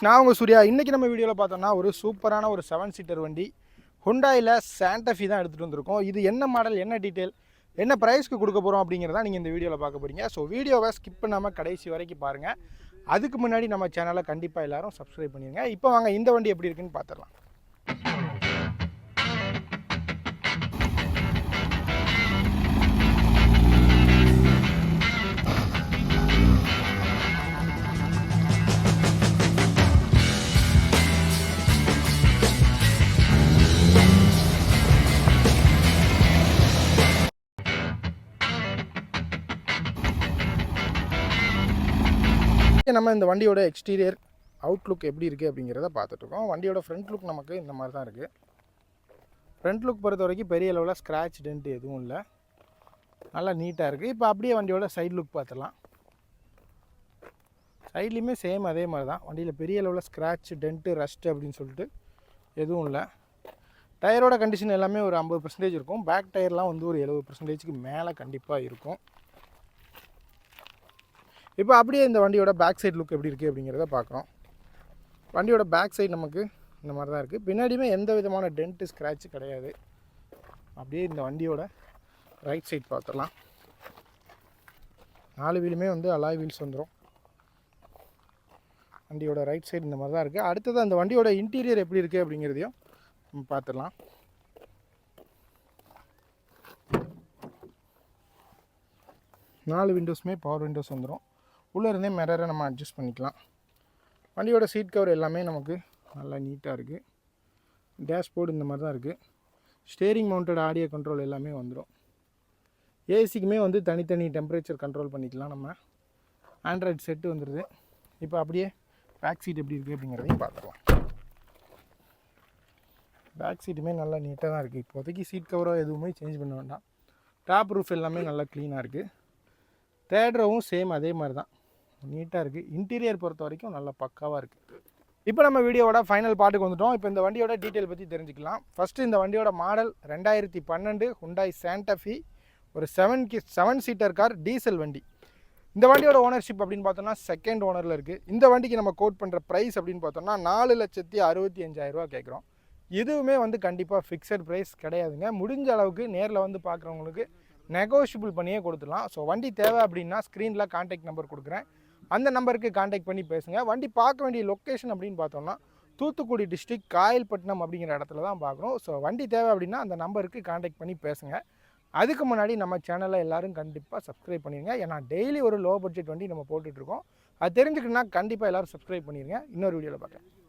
நான் உங்கள் சூர்யா இன்றைக்கி நம்ம வீடியோவில் பார்த்தோம்னா ஒரு சூப்பரான ஒரு செவன் சீட்டர் வண்டி. ஹுண்டாயில் சாண்டஃபி தான் எடுத்துகிட்டு வந்திருக்கோம். இது என்ன மாடல் என்ன டீட்டெயில் என்ன ப்ரைஸ்க்கு கொடுக்க போகிறோம் அப்படிங்கிறத நீங்கள் இந்த வீடியோவில் பார்க்க போகிறீங்க ஸோ வீடியோவை ஸ்கிப் பண்ணாமல் கடைசி வரைக்கும் பாருங்கள் அதுக்கு முன்னாடி நம்ம சேனலை கண்டிப்பாக எல்லோரும் சப்ஸ்கிரைப் பண்ணிடுங்க இப்போ வாங்க இந்த வண்டி எப்படி இருக்குன்னு பார்த்துடலாம் நம்ம இந்த வண்டியோட எக்ஸ்டீரியர் அவுட்லுக் எப்படி இருக்குது அப்படிங்கிறத பார்த்துட்ருக்கோம் வண்டியோட ஃப்ரண்ட் லுக் நமக்கு இந்த மாதிரி தான் இருக்குது ஃப்ரண்ட் லுக் பொறுத்த வரைக்கும் பெரிய அளவில் ஸ்க்ராட்ச் டென்ட் எதுவும் இல்லை. நல்லா நீட்டாக இருக்குது இப்போ அப்படியே வண்டியோட சைட் லுக் பார்த்துடலாம். சைட்லேயுமே சேம் அதே மாதிரி தான். வண்டியில் பெரிய அளவில் ஸ்க்ராட்ச் டென்ட்டு ரஸ்ட்டு அப்படின்னு சொல்லிட்டு எதுவும் இல்லை. டயரோட கண்டிஷன் எல்லாமே ஒரு ஐம்பது பர்சன்டேஜ் இருக்கும். பேக் டயர்லாம் வந்து ஒரு எழுபது பர்சன்டேஜுக்கு மேலே கண்டிப்பாக இருக்கும். இப்போ அப்படியே இந்த வண்டியோட பேக் சைடு லுக் எப்படி இருக்குது அப்படிங்கிறத பார்க்குறோம். வண்டியோட பேக் சைடு நமக்கு இந்த மாதிரி தான் இருக்குது பின்னாடியுமே எந்த விதமான டென்ட்டு ஸ்க்ராட்ச் கிடையாது. அப்படியே இந்த வண்டியோட ரைட் சைட் பார்த்துடலாம். நாலு வீலுமே வந்து அலாய் வீல்ஸ் வந்துடும் வண்டியோட ரைட் சைடு இந்த மாதிரி தான் இருக்குது அடுத்தது அந்த வண்டியோட இன்டீரியர் எப்படி இருக்குது அப்படிங்கிறதையும் நம்ம பார்த்துடலாம். நாலு விண்டோஸுமே பவர் விண்டோஸ் வந்துடும் உள்ளே இருந்தே மிரரை நம்ம அட்ஜஸ்ட் பண்ணிக்கலாம். வண்டியோட சீட் கவர் எல்லாமே நமக்கு நல்லா நீட்டாக இருக்குது டேஷ்போர்டு இந்த மாதிரி தான் இருக்குது ஸ்டேரிங் மவுண்டட் ஆடியோ கண்ட்ரோல் எல்லாமே வந்துடும் ஏசிக்குமே வந்து தனித்தனி டெம்பரேச்சர் கண்ட்ரோல் பண்ணிக்கலாம் நம்ம. ஆண்ட்ராய்டு செட்டு வந்துடுது இப்போ அப்படியே பேக் சீட் எப்படி இருக்குது அப்படிங்கிறதையும் பார்த்துக்கலாம். பேக் சீட்டுமே நல்லா நீட்டாக தான் இருக்குது இப்போதைக்கு சீட் கவரோ எதுவுமே சேஞ்ச் பண்ண வேண்டாம். டாப் ரூஃப் எல்லாமே நல்லா க்ளீனாக இருக்குது தேர்ட் சேம் அதே மாதிரி தான். நீட்டாக இருக்குது இன்டீரியர் பொறுத்த வரைக்கும் நல்லா பக்காவாக இருக்குது இப்போ நம்ம வீடியோவோட ஃபைனல் பாட்டுக்கு வந்துட்டோம். இப்போ இந்த வண்டியோட டீட்டெயில் பற்றி தெரிஞ்சுக்கலாம். ஃபஸ்ட்டு இந்த வண்டியோட மாடல் ரெண்டாயிரத்தி பன்னெண்டு ஹுண்டாய் சாண்டஃபி ஒரு செவன் கி செவன் சீட்டர் கார் டீசல் வண்டி. இந்த வண்டியோட ஓனர்ஷிப் அப்படின்னு பார்த்தோம்னா செகண்ட் ஓனரில் இருக்குது இந்த வண்டிக்கு நம்ம கோட் பண்ணுற ப்ரைஸ் அப்படின்னு பார்த்தோம்னா நாலு லட்சத்தி அறுபத்தி அஞ்சாயிரரூவா கேட்குறோம். இதுவுமே வந்து கண்டிப்பாக ஃபிக்ஸட் ப்ரைஸ் கிடையாதுங்க. முடிஞ்ச அளவுக்கு நேரில் வந்து பார்க்குறவங்களுக்கு நெகோஷியபிள் பண்ணியே கொடுத்துடலாம். ஸோ வண்டி தேவை அப்படின்னா ஸ்க்ரீனில் காண்டாக்ட் நம்பர் கொடுக்குறேன். அந்த நம்பருக்கு காண்டாக்ட் பண்ணி பேசுங்கள் வண்டி பார்க்க வேண்டிய லொக்கேஷன் அப்படின்னு பார்த்தோம்னா தூத்துக்குடி டிஸ்ட்ரிக்ட் காயல்பட்டினம் அப்படிங்கிற இடத்துல தான் பார்க்குறோம் ஸோ வண்டி தேவை அப்படின்னா அந்த நம்பருக்கு காண்டாக்ட் பண்ணி பேசுங்க. அதுக்கு முன்னாடி நம்ம சேனலை எல்லோரும் கண்டிப்பாக சப்ஸ்கிரைப் பண்ணிடுங்க ஏன்னா டெய்லி ஒரு லோ பட்ஜெட் வண்டி நம்ம போட்டுட்ருக்கோம் அது தெரிஞ்சுக்கணுன்னா கண்டிப்பாக எல்லோரும் சப்ஸ்கிரைப் பண்ணிடுங்க இன்னொரு வீடியோவில் பார்க்குறேன்